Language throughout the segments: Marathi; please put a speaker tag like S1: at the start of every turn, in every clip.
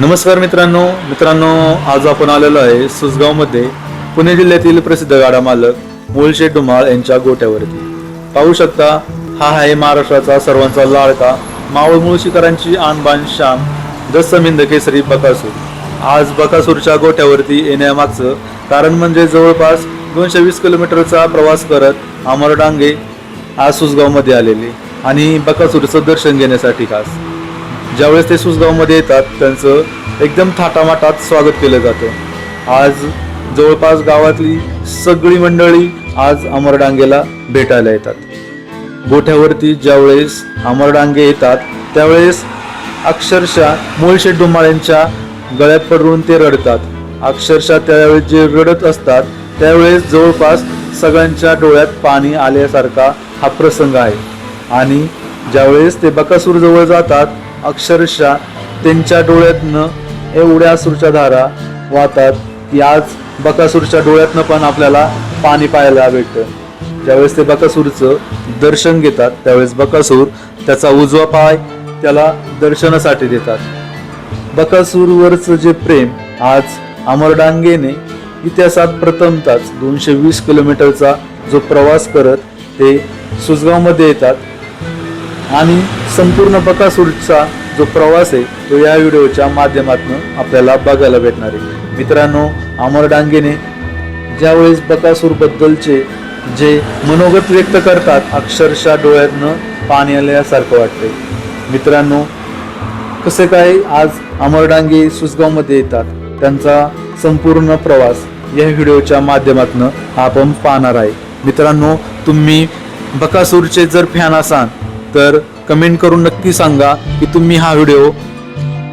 S1: नमस्कार मित्रांनो. मित्रांनो आज आपण आलेलो आहे सुसगावमध्ये. पुणे जिल्ह्यातील प्रसिद्ध गाडा मालक मुळशे डुमाळ यांच्या गोट्यावरती. पाहू शकता हा आहे महाराष्ट्राचा सर्वांचा लाडका मावळ मुळशीकरांची आणबाण शाम दसमिंद केसरी बकासूर. आज बकासूरच्या गोट्यावरती येण्यामागचं कारण म्हणजे जवळपास दोनशे वीस किलोमीटरचा प्रवास करत अमर डांगे आज सुसगावमध्ये आलेले आणि बकासूरचं दर्शन घेण्यासाठी खास. ज्यावेळेस ते सुसगावमध्ये येतात त्यांचं एकदम थाटामाटात स्वागत केलं जातं. आज जवळपास गावातली सगळी मंडळी आज अमरडांगेला भेटायला येतात. गोठ्यावरती ज्यावेळेस अमरडांगे येतात त्यावेळेस अक्षरशः मुळशेठ डुमाळ्यांच्या गळ्यात पडून ते रडतात. अक्षरशः त्यावेळेस जे रडत असतात त्यावेळेस जवळपास सगळ्यांच्या डोळ्यात पाणी आल्यासारखा हा प्रसंग आहे. आणि ज्यावेळेस ते बकासूरजवळ जातात अक्षरशः त्यांच्या डोळ्यातनं एवढ्या असूरच्या धारा वाहतात की आज बकासूरच्या डोळ्यातनं पण आपल्याला पाणी पाहायला भेटतं. ज्यावेळेस ते बकासूरचं दर्शन घेतात त्यावेळेस बकासूर त्याचा उजवा पाय त्याला दर्शनासाठी देतात. बकासूरवरचं जे प्रेम आज अमरडांगेने इतिहासात प्रथमताच दोनशे वीस किलोमीटरचा जो प्रवास करत ते सुजगावमध्ये येतात आणि संपूर्ण बकासूरचा जो प्रवास आहे तो या व्हिडिओच्या माध्यमातून आपल्याला बघायला भेटणार आहे. मित्रांनो अमर डांगेने ज्यावेळेस बकासूरबद्दलचे जे मनोगत व्यक्त करतात अक्षरशः डोळ्यातनं पाणी आल्यासारखं वाटते मित्रांनो कसे काय आज अमर डांगे सुसगावमध्ये येतात त्यांचा संपूर्ण प्रवास या व्हिडिओच्या माध्यमातून आपण पाहणार आहे. मित्रांनो तुम्ही बकासूरचे जर फॅन असाल तर कमेंट करून नक्की सांगा की तुम्ही हा व्हिडिओ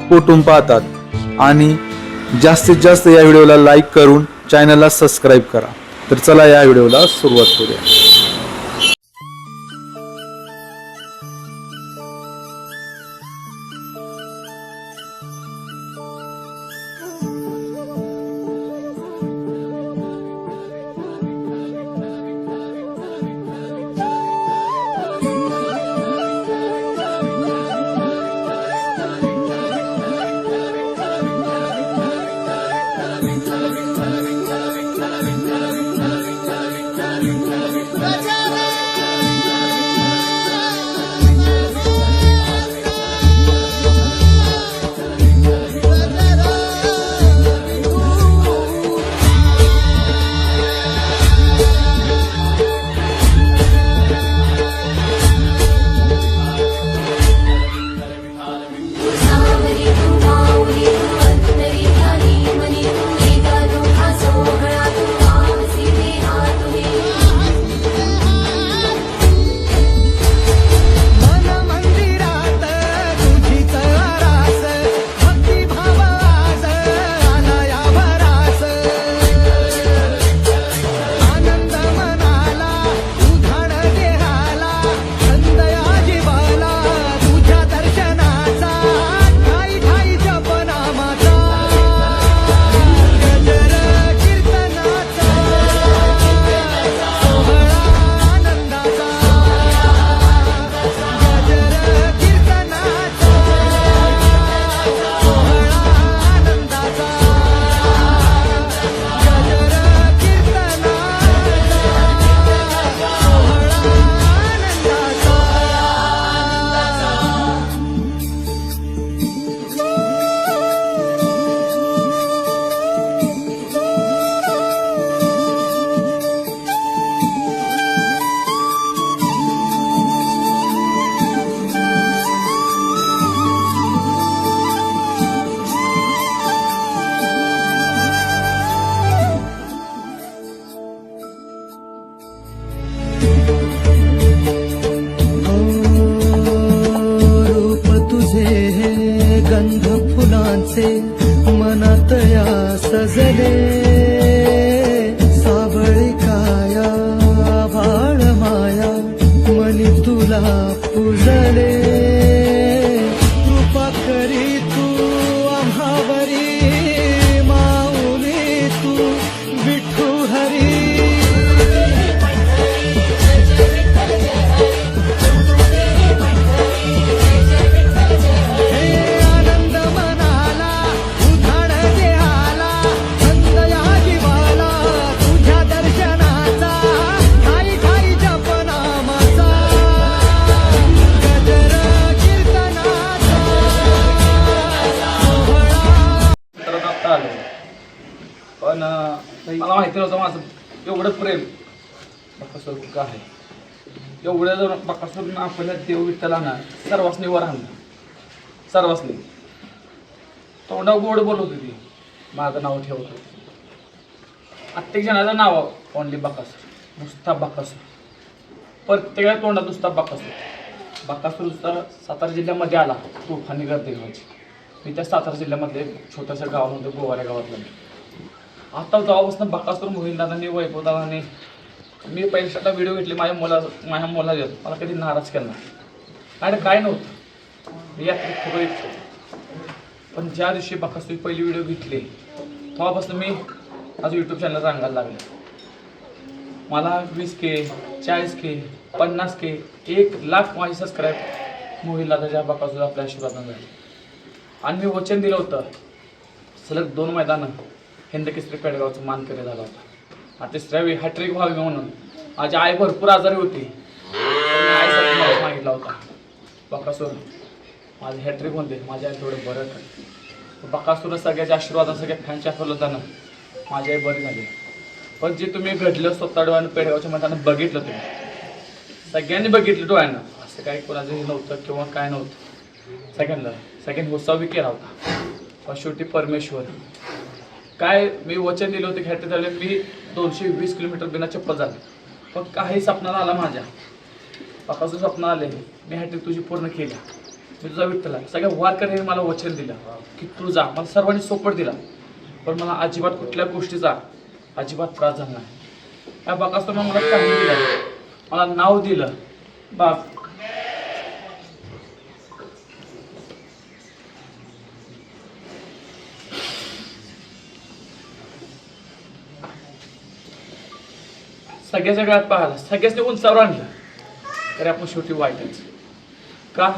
S1: कुठून पाहतात. आणि जास्तीत जास्त या व्हिडिओला लाईक करून चॅनलला सबस्क्राईब करा. तर चला या व्हिडिओला सुरुवात करूया.
S2: मला माहिती नव्हतं माझं एवढं प्रेम. बकासूर का आहे? एवढं जर बकासूर आपल्या देव विठ्ठलांना सर्वासनी वर आणलं. सर्वासनी. तोंडा गोड बोलत होती माझं नाव ठेवत. होती प्रत्येक जणाचं नाव ओनली बाकासूर. नुसता बाकासूर. प्रत्येकाच्या तोंडात नुसता बाकासूर. बकासूरचा सातारा जिल्ह्यामध्ये आला. तुफानी गर्दी व्हायची मी त्या सातारा जिल्ह्यामध्ये छोट्याशा गावामध्ये गोवाऱ्या गावातलं. मी. आता जेव्हापासून बकासूर मोहिलदादांनी दादा मी पहिल्यांदा व्हिडिओ घेतली माझ्या मुला माझ्या मुलाला मला कधी नाराज केला नाही आणि काय नव्हतं. मी यात्रेत खूप इच्छुक पण ज्या दिवशी बकासूर पहिली व्हिडिओ घेतली तेव्हापासून मी आज यूट्यूब चॅनल सांगायला लागले. मला वीस के चाळीस के पन्नास के एक लाख माझी सबस्क्राईब मोहिला दादाच्या बकासूर आपल्या आशीर्वादानं झाली. आणि मी वचन दिलं होतं. सलग दोन मैदानं. हिंद केसरी पेडगावचं मानकरी झाला होता. आणि तिसऱ्या वेळी हॅट्रिक व्हावी म्हणून माझी आई भरपूर आजारी होती. सांगितला आईसाठी मला मागितला होता. बकासूर माझी हॅट्रिक होते माझ्या आई थोडं बरं कर. बकासूर सगळ्याच्या आशीर्वादानं सगळ्या फॅनच्या फलवताना माझी आई बरी झाली. पण जे तुम्ही घडलं स्वतः डोळ्यानं पेडगावच्या मैदानात बघितलं तुम्ही सगळ्यांनी बघितलं डोळ्यानं. असं काही कोणाचं हे नव्हतं किंवा काय नव्हतं. सगळ्यांना सगळ्यांनी उत्साह केला होता. पण शेवटी परमेश्वर काय मी वचन दिलं होतं खेळते झाले मी दोनशे वीस किलोमीटर बिना चप्पल झाले पण काही स्वप्नाला आला माझ्या. पकाचं स्वप्न आले मी हॅट्रिक तुझी पूर्ण केली. मी तुझा विठ्ठला सगळ्या वारकऱ्यांनी मला वचन दिलं की तू जा. मला सर्वांनी सोपट दिला. पण मला अजिबात कुठल्या गोष्टीचा अजिबात त्रास झाला नाही. या बाकासोर मला काही दिलं मला नाव दिलं. बाप. सगळ्याच्या गळ्यात पाहिला सगळ्याच उंचावर आणलं. तरी आपण शेवटी वाईटच का?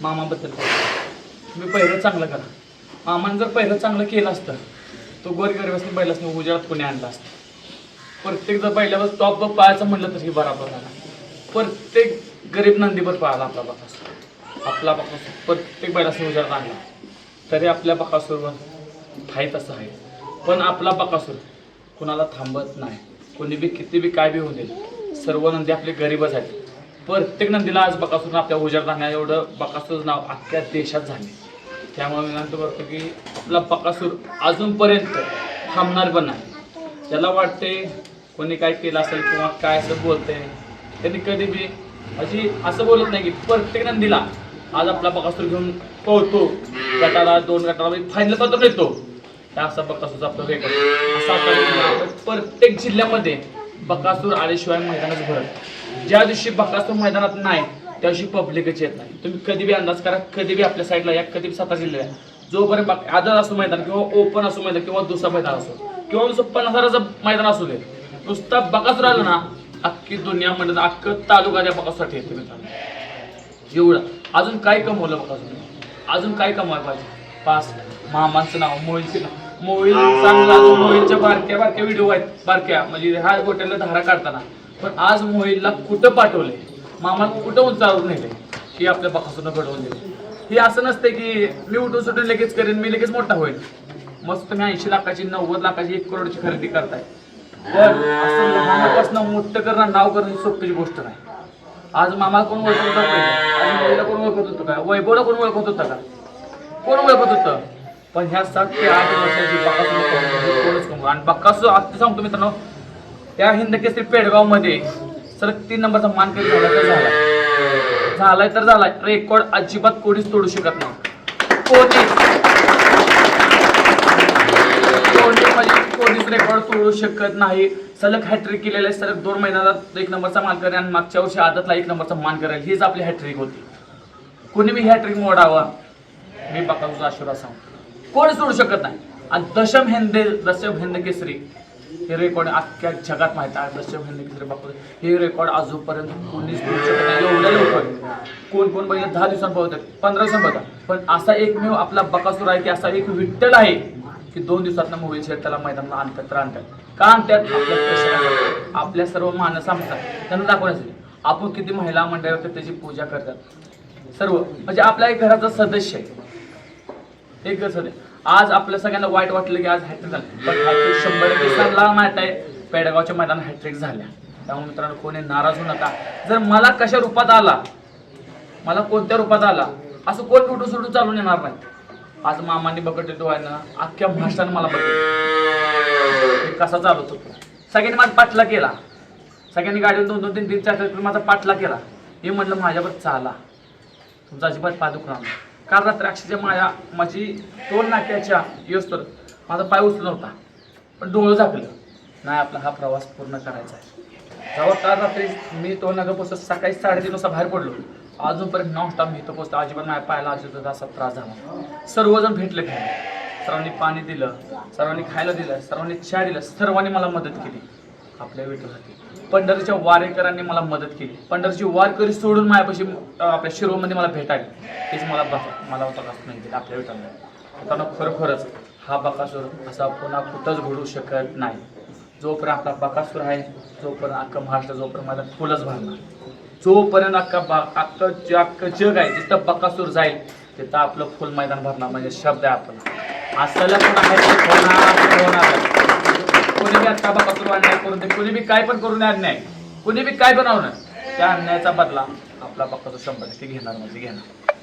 S2: मामाबद्दल तुम्ही पहिलं चांगलं करा. मामानं जर पहिलं चांगलं केलं असतं तो गोरगरिबासनी बैलासनी उजेडात कोणी आणला असतं? प्रत्येक जर पहिल्यावर टॉप वर पाहायचं म्हणलं तरी बराबर झाला. प्रत्येक गरीब नंदीवर पाहिला आपला बकासूर आपला बकासूर प्रत्येक बैलासनी उजेडात आणला. तरी आपल्या बकासूरवर आहे तसं आहे. पण आपला बकासूर कुणाला थांबत नाही. कोणी बी किती बी काय बी होऊ दे. सर्व नंदी आपले गरीबच आहेत. प्रत्येक नंदीला आज बकासूर आपल्या उजाड आणण्या एवढं बकासूरचं नाव अख्ख्या देशात झाले. त्यामुळे मी विनंती करतो की आपला बकासूर अजूनपर्यंत थांबणार पण नाही. त्याला वाटते कोणी काय केलं असेल किंवा काय असं बोलते त्यांनी कधी बी अशी असं बोलत नाही की प्रत्येक नंदीला आज आपला बकासूर घेऊन पळतो. गटाला दोन गटाला म्हणजे फायनल पत्र येतो. असा बकासूरचा आपला रेकॉर्ड असा प्रत्येक जिल्ह्यामध्ये बकासूर आल्याशिवाय मैदानात भरत. ज्या दिवशी बकासूर मैदानात नाही त्या दिवशी पब्लिकच येत नाही. तुम्ही कधी बी अंदाज करा कधी बी आपल्या साईडला या कधी बी सातारा जिल्ह्यात जोपर्यंत आदर असो मैदान किंवा ओपन असो मैदान किंवा दुसरा मैदान असो किंवा नुसतं पन्नास हजाराचं मैदान असू दे नुसता बकासूर आलं ना अख्खी दुनिया म्हणत अख्खं तालुका त्या बकासूरसाठी येते मित्रांनो. एवढं. अजून काय कमवलं बकासूर अजून काय कमवायला पाहिजे? पास मामांचं नाव मोहिलचं नाव. मोहिल चांगला जो मोहिलच्या बारक्या बारक्या व्हिडिओ आहेत. बारक्या म्हणजे ह्या गोट्याला धारा काढताना. पण आज मोहिलला कुठं पाठवले मामा कुठं उंचावरून नेले ही आपल्या बकासूरनं घडवून दिली ही असं नसते की मी उठून सुटून लगेच करेन मी लगेच मोठा होईल मस्त तुम्ही ऐंशी लाखाची नव्वद लाखाची एक करोडची खरेदी करताय. पण असं लहानापासून मोठं करणं नाव करणं ही सोपीची गोष्ट नाही. आज मामा कोण ओळखत होता? आज मोहिला कोण ओळखत होतं का? वैभवला कोण ओळखत होतं का? कोण ओळखत होतं? पण ह्या सात ते आठ वर्षाची बकासूर कोणच कमवतो आणि बकासूर आता सांगतो मित्रांनो त्या हिंद केसरी पेडगावमध्ये सर तीन नंबरचा मान मानकरी झाला तर झाला. झालाय तर झालाय. रेकॉर्ड अजिबात कोणीच तोडू शकत नाही. कोणीच म्हणजे कोणीच रेकॉर्ड तोडू शकत नाही. सलग हॅट्रिक केलेलं आहे. सलग दोन महिन्यात एक नंबरचा मान करेल आणि मागच्या वर्षी आदतला एक नंबरचा मान करेल हीच आपली हॅट्रिक होती. कोणी मी हॅट्रिक मोडावा? मी बाकाचा आशीर्वाद सांगतो. कोणी सोडू शकत नाही? आणि दशम हिंदे दशम हिंद केसरी हे रेकॉर्ड अख्ख्या जगात माहीत आहे. दशम हिंद केसरी बापू हे रेकॉर्ड अजूनपर्यंत कोणीच तोडू शकत नाही. एवढ्या लवकर. कोण कोण पहिले दहा दिवसांत पळवतात पंधरा दिवसांत पण असा एकमेव आपला बकासूर आहे की असा एक विठ्ठल आहे की दोन दिवसात मोबाईल शेअर त्याला मैदानाला आणतात तर आणतात. का आणतात? आपल्या सर्व माणसं आणतात त्यांना दाखवण्यासाठी. आपण किती महिला मंडळ त्याची पूजा करतात. सर्व. म्हणजे आपल्या एक घराचा सदस्य आहे. एक आहे आज आपल्या सगळ्यांना वाईट वाटलं की आज हॅट्रिक झाली. पण हॅट्रिक शंभर टक्के सगळा आहे पेडगावच्या मैदान हॅट्रिक झाल्या. त्यामुळे मित्रांनो कोणी नाराज होऊ नका. जर मला कशा रूपात आला मला कोणत्या रूपात आला असं कोण फोटो सोडून चालून येणार नाही. आज मामांनी बघितलं डोळ्यानं अख्ख्या महाराष्ट्रानं मला बघितलं. कसा चालवत होतो. सगळ्यांनी माझा पाठला केला. सगळ्यांनी गाडीवर दोन दोन तीन तीन चार माझा पाठला केला. हे म्हटलं माझ्यावर चाला. तुमचा अजिबात पाय दुखणार नाही. काल रात्री अक्षरशः माझ्या माझी टोल नाक्याच्या येऊस तर माझा पाय उचलला होता पण डोळं झाकलं. नाही आपला हा प्रवास पूर्ण करायचा आहे. जेव्हा काल रात्री मी टोल नाका पोचतो सकाळी साडेतीन वाजता बाहेर पडलो. अजूनपर्यंत नॉन स्टॉप मी इथं पोचतो अजिबात माझ्या पायाला अजिबात असा त्रास झाला सर्वजण भेटले खायला सर्वांनी पाणी दिलं सर्वांनी खायला दिलं सर्वांनी चहा दिलं सर्वांनी मला मदत केली. आपल्या विठ्ठलासाठी पंढरीच्या वारेकरांनी मला मदत केली. पंढरीची वारकरी सोडून माझ्यापाशी आपल्या शिरोमध्ये मला भेटायला तेच मला बघ मला बघास नाही दिला आपल्या विठ्ठलाने खरोखरच हा बकासूर असा पुन्हा कुठंच घडू शकत नाही. जोपर्यंत आपला बकासूर आहे जोपर्यंत अख्खं महाराष्ट्र जोपर्यंत माझा फुलच भरणार. जोपर्यंत अख्खा बा अख्खं जे अख्खं जग आहे जिथं बकासूर जाईल तिथं आपलं फुल मैदान भरणार. म्हणजे शब्द आहे आपण असं पण आहे होणार होणार कोणी बी आता अन्याय करून दे कोणी बी काय पण करून नये अन्याय. कोणी बी काय बनवणार त्या अन्यायाचा बदला आपला बकासूर शंभर टक्के घेणार म्हणजे घेणार.